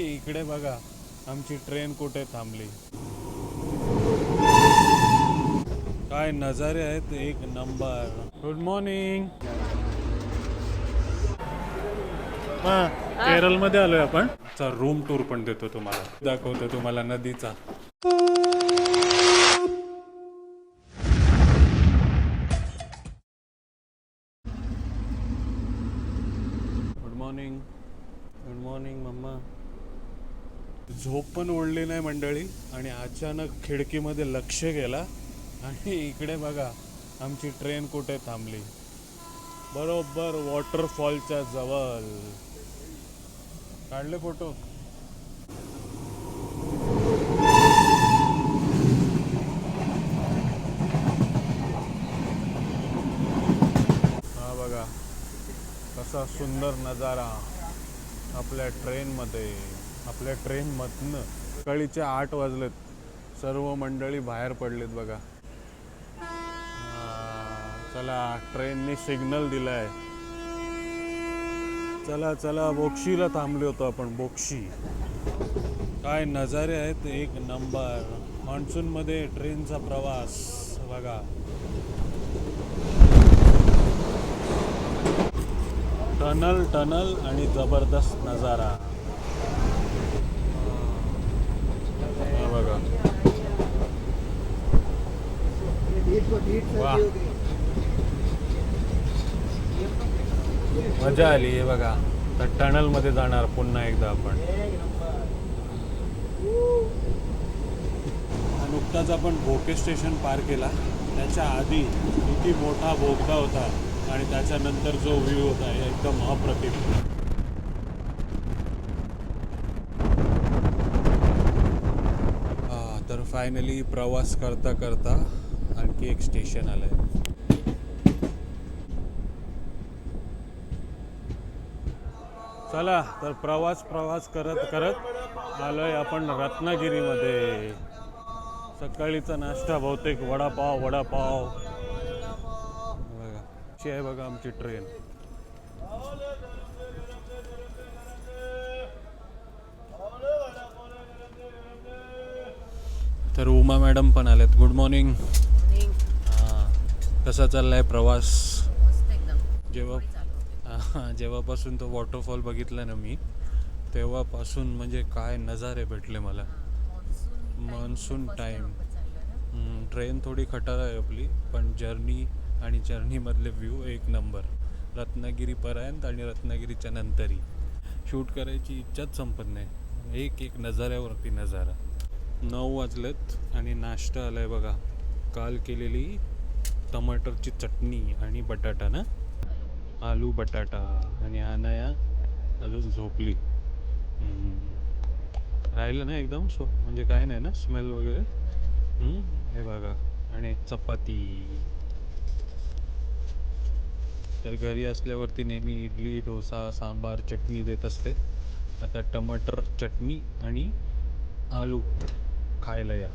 इकडे बघा आमची ट्रेन कुठे थांबली? काय नजारे आहेत एक नंबर. गुड मॉर्निंग केरळमध्ये आलोय आपण. रूम टूर पण देतो तुम्हाला. दाखवतो तुम्हाला नदीचा. Good morning good morning mama. झोप पण ओढली नाही मंडळी आणि अचानक खिडकीमध्ये लक्ष गेला आणि इकडे बघा आमची ट्रेन कुठे थांबली? बरोबर वॉटरफॉलच्या जवळ. काढले फोटो? हा बघा कसा सुंदर नजारा आपल्या ट्रेनमध्ये. आपल्या ट्रेनमधनं सकाळीचे आठ वाजलेत. सर्व मंडळी बाहेर पडलेत बघा. चला ट्रेननी सिग्नल दिलाय. चला चला बोक्षीला थांबले होतो आपण बोक्षी. काय नजारे आहेत एक नंबर. मान्सूनमध्ये ट्रेनचा प्रवास बघा. टनल टनल आणि जबरदस्त नजारा हा बघा वा मजा आली हे बघा. तर टनलमध्ये जाणार पुन्हा एकदा आपण. नुकताच आपण भोके स्टेशन पार केला. त्याच्या आधी किती मोठा बोगदा होता आणि त्याच्यानंतर जो व्ह्यू होता हे एकदम अप्रतिम. तर फायनली प्रवास करता करता आणखी एक स्टेशन आलंय. चला तर प्रवास प्रवास करत करत आलोय आपण रत्नागिरीमध्ये. सकाळीचा नाश्ता बहुतेक वडापाव वडापाव. बघा आहे बघा आमची ट्रेन. तर उमा मॅडम पण आल्यात गुड मॉर्निंग. कसा चाललाय प्रवास? मस्त एकदम. जेव्हा जेव्हापासून तो वॉटरफॉल बघितला ना मी तेव्हापासून म्हणजे काय नजारे भेटले मला. मान्सून ना. ट्रेन थोडी खटारा आहे आपली पण जर्नी आणि जर्नीमधले व्ह्यू एक नंबर रत्नागिरीपर्यंत आणि रत्नागिरीच्या नंतरही शूट करायची इच्छाच संपत नाही. एक एक नजाऱ्यावरती नजारा. नऊ वाजलेत आणि नाश्ता आलाय बघा. काल केलेली टमाटरची चटणी आणि बटाटा ना? आलू बटाटा आणि अनाया अजून झोपली. राहिलं ना एकदम सो म्हणजे काय नाही ना स्मेल वगैरे? हे बघा. आणि चपाती. तर घरी असल्यावरती नेहमी इडली डोसा सांबार चटणी देत असते. आता टमाटर चटणी आणि आलू खायला या.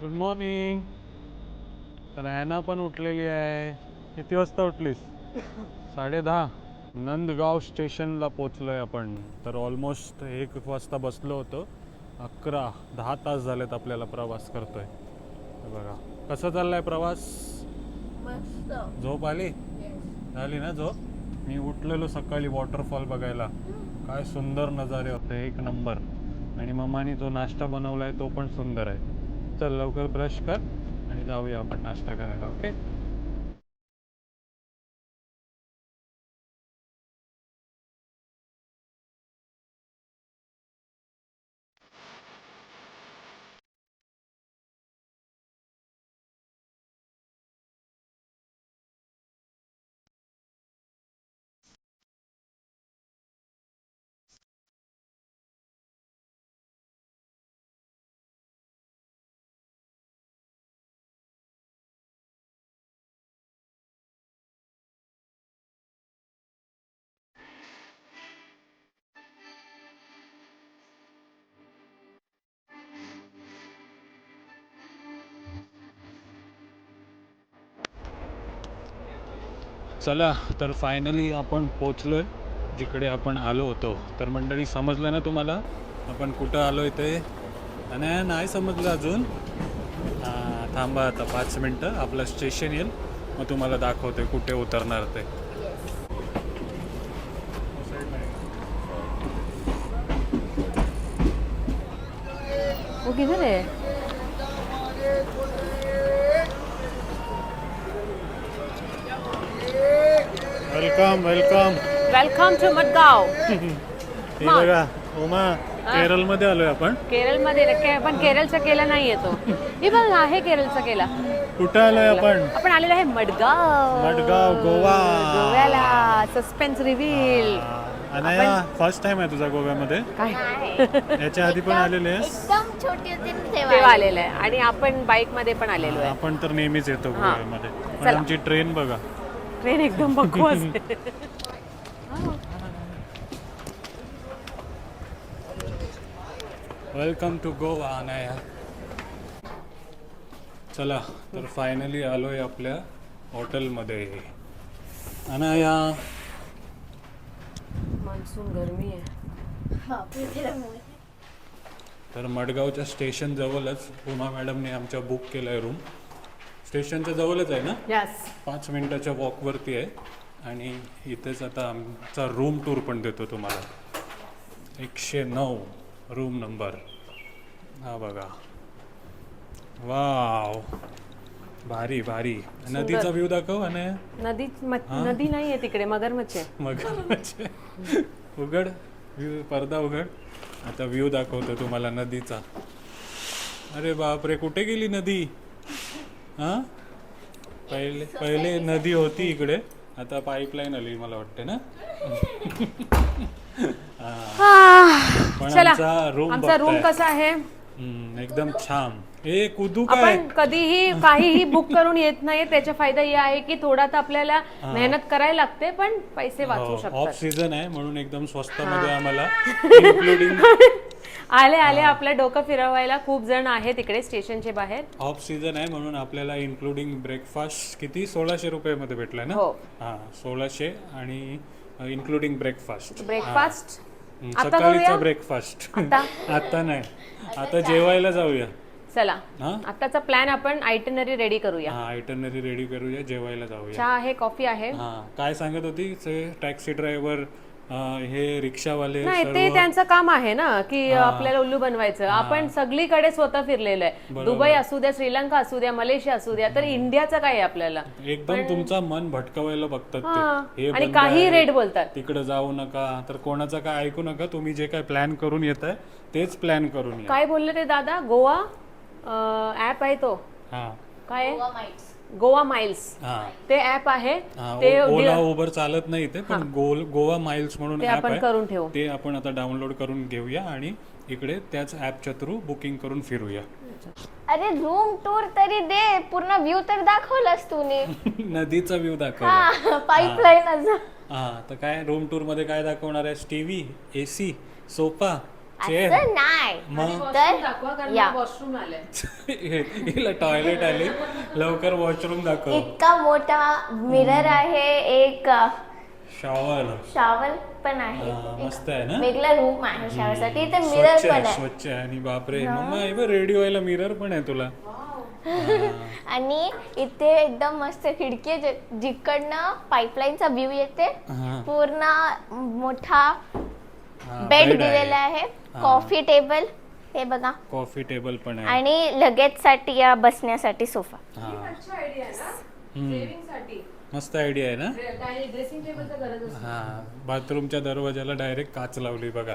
गुड मॉर्निंग तर ॲना पण उठलेली आहे. किती वाजता उठलीस? साडे दहा. नंदगाव स्टेशनला पोचलो आहे आपण. तर ऑलमोस्ट एक वाजता बसलो होतो. अकरा दहा तास झालेत आपल्याला प्रवास करतोय. बघा. कसा चाललाय प्रवास? झोप आली. झाली ना झोप? मी उठलेलो सकाळी वॉटरफॉल बघायला. काय सुंदर नजारे होते. एक नंबर. आणि मम्मानी जो नाश्ता बनवलाय तो पण सुंदर आहे. चल लवकर ब्रश कर आणि जाऊया आपण नाश्ता करायला ओके? चला तर फायनली आपण पोचलोय जिकडे आपण आलो होतो. तर मंडळी समजलं ना तुम्हाला? आपण कुठं आलो आहे ते आणि नाही समजलं अजून. थांबा आता पाच मिनटं. आपलं स्टेशन येईल. मग तुम्हाला दाखवते कुठे उतरणार ते. किधर है? Welcome welcome welcome to Madgaon हे बघा उमा केरळमध्ये आलोय आपण. केरळमध्ये ना- के- पण केरळचा केला नाही येतो हे बघ आहे केरळचा केला. कुठं आलोय आपण? आपण आलेलो आहे मडगाव. मडगाव, गोवा. गोव्याला. Suspense reveal Anaya first time आहे तुझा गोव्यामध्ये. काय? याच्या आधी पण आलेले आहेस? एकदम छोटी होती ना तेव्हा. तेव्हा आलेलं आहे. आणि आपण बाईकमध्ये पण आलेलो आहे. आपण तर नेहमीच येतो हा. गोव्यामध्ये. पण चला. आमची ट्रेन बघा. ट्रेन एकदम बकवास आहे. वेलकम टू गोवा अनाया चला तर फायनली आलोय आपल्या हॉटेलमध्ये अनाया मान्सून गरमी आहे. तर मडगावच्या स्टेशन जवळच उमा मॅडमने आमच्या बुक केलं रूम स्टेशनच्या जवळच आहे ना? यस पाच मिनिटाच्या वॉकवरती आहे. आणि इथेच आता आमचा रूम टूर पण देतो तुम्हाला. एकशे नऊ रूम नंबर हा बघा. वाव भारी भारी. नदीचा व्ह्यू दाखव आणि नदी नदी नाही आहे तिकडे मगरमच्छ आहे. मग उघड. व्ह्यू पडदा उघड. आता व्ह्यू दाखवतो तुम्हाला नदीचा. अरे बापरे कुठे गेली नदी? हा? पहिले पहिले नदी होती इकडे. आता पाईपलाईन आली मला वाटते ना? हा. पण चला आमचा रूम आमचा रूम बघताय. कसा आहे? हम्म, एकदम छान. ए कुदू काय? आपण कधीही काहीही बुक करून येत नाही त्याचा फायदा हे आहे की थोडा तर आपल्याला मेहनत करायला लागते पण पैसे वाचू ऑफ शकतात. सीझन आहे म्हणून एकदम स्वस्तामध्ये आम्हाला इन्क्लुडिंग आले आले आपलं डोकं फिरवायला खूप जण आहेत तिकडे स्टेशनचे बाहेर. ऑफ सीझन आहे म्हणून आपल्याला इन्क्लुडिंग ब्रेकफास्ट किती? सोळाशे रुपयामध्ये भेटलाय ना? हो. हा सोळाशे आणि इन्क्लुडिंग ब्रेकफास्ट ब्रेकफास्ट आता सकाळीचा करूया? ब्रेकफास्ट आता? आता नाही. आता जेवायला जाऊया. चला. हा? आताचा प्लॅन आपण आयटनरी रेडी करूया. हा आयटनरी रेडी करूया जेवायला जाऊया. चहा आहे कॉफी आहे. हा काय सांगत होती? टॅक्सी ड्रायव्हर हे रिक्षावाले नाही ते त्यांचं काम आहे ना की आपल्याला उल्लू बनवायचं. आपण सगळीकडे स्वतः फिरलेलो आहे. दुबई असू द्या श्रीलंका असू द्या मलेशिया असू द्या तर इंडियाचं काय आहे आपल्याला. एकदम तुमचा मन भटकवायला बघतात आणि काही आहे, रेट बोलतात. तिकडे जाऊ नका. तर कोणाचं काय ऐकू नका. तुम्ही जे काय प्लॅन करून येत आहे तेच प्लॅन करून काय बोलले ते दादा? गोवा ऍप आहे तो. हा. काय? गोवा माइल्स. हा. ते ऍप आहे. हा, ते ओला उबर चालत नाही ते पण गोल गोवा माइल्स म्हणून ते ऍप आपण आहे. करून ठेवू. ते आपण आता डाउनलोड करून घेऊया आणि इकडे त्याच ऍपच्या थ्रू बुकिंग करून फिरूया. अरे रूम टूर तरी दे. पूर्ण व्ह्यू तर दाखवलास तूने. नदीचा व्ह्यू दाखव हा पाईपलाईन हा. तर काय रूम टूरमध्ये काय दाखवणार आहे टीव्ही एसी सोफा असं नाही मग तर या वॉशरूम आलंय हिला टॉयलेट आली लवकर वॉशरूम दाखव इतका मोठा मिरर आहे एक शॉवर शॉवर पण आहे मस्त आहे ना वेगळा रूम आहे शॉवर साठी इथे मिरर स्वच्छ पण आहे आहे स्वच्छ आहे आणि बापरे मम्मा हे बघ रेडिओ व्हायला मिरर पण आहे तुला आणि इथे एकदम मस्त खिडकी आहे जे- जिकडनं पाईपलाईनचा व्ह्यू येते हा. पूर्ण मोठा हा, बेड bed दिलेला आहे कॉफी टेबल हे बघा. कॉफी टेबल पण आहे. आणि लगेच साठी या बसण्यासाठी सोफा. हा. आयडिया ना? हम्म. सेव्हिंगसाठी मस्त आयडिया आहे ना? ड्रेसिंग टेबलचा गरज असते. हा. बाथरूमच्या दरवाजाला डायरेक्ट काच लावली बघा.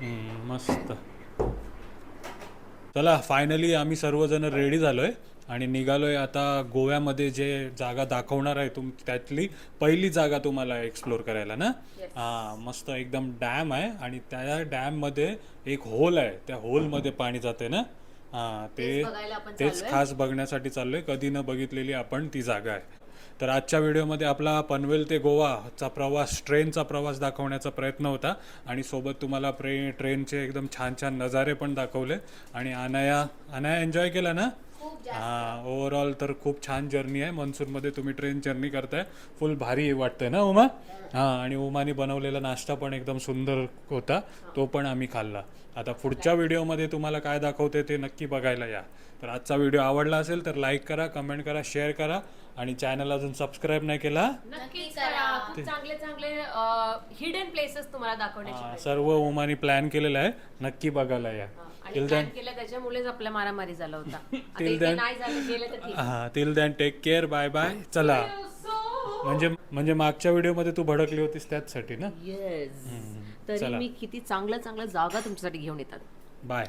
हम्म, मस्त. चला फायनली आम्ही सर्वजण रेडी झालोय. आणि निघालोय आता गोव्यामध्ये जे जागा दाखवणार आहे तुम त्यातली पहिली जागा तुम्हाला एक्सप्लोर करायला ना? हा मस्त एकदम डॅम आहे आणि त्या डॅममध्ये एक होल आहे. त्या होलमध्ये पाणी जाते ना? हा ते तेच खास बघण्यासाठी चाललोय. कधी न बघितलेली आपण ती जागा आहे. तर आजच्या व्हिडिओमध्ये आपला पनवेल ते गोवाचा प्रवास ट्रेनचा प्रवास दाखवण्याचा प्रयत्न होता. आणि सोबत तुम्हाला प्रे ट्रेनचे एकदम छान छान नजारे पण दाखवले. आणि अनाया अनाया एन्जॉय केला ना? हा ओव्हरऑल तर खूप छान जर्नी आहे. मनसूनमध्ये तुम्ही ट्रेन जर्नी करताय. फुल भारी वाटतंय ना उमा? हा आणि उमाने बनवलेला नाश्ता पण एकदम सुंदर होता. तो पण आम्ही खाल्ला. आता पुढच्या व्हिडिओमध्ये तुम्हाला काय दाखवते ते नक्की बघायला या. तर आजचा व्हिडिओ आवडला असेल तर लाईक करा कमेंट करा शेअर करा आणि चॅनल अजून सबस्क्राईब नाही केला? नक्कीच करा. खूप चांगले चांगले हिडन प्लेसेस तुम्हाला दाखवण्याची सर्व उमाने प्लॅन केलेला आहे. नक्की बघायला या. आणि plan केलं त्याच्यामुळेच आपला मारामारी झाला होता. आता इथे then- नाही झालं गेलं तर ठीक. हा till then take care bye bye चला. म्हणजे म्हणजे मागच्या व्हिडिओमध्ये तू भडकली होतीस त्याचसाठी ना? येस. तरी चला. मी किती चांगल्या चांगल्या जागा तुमच्यासाठी घेऊन येतात. बाय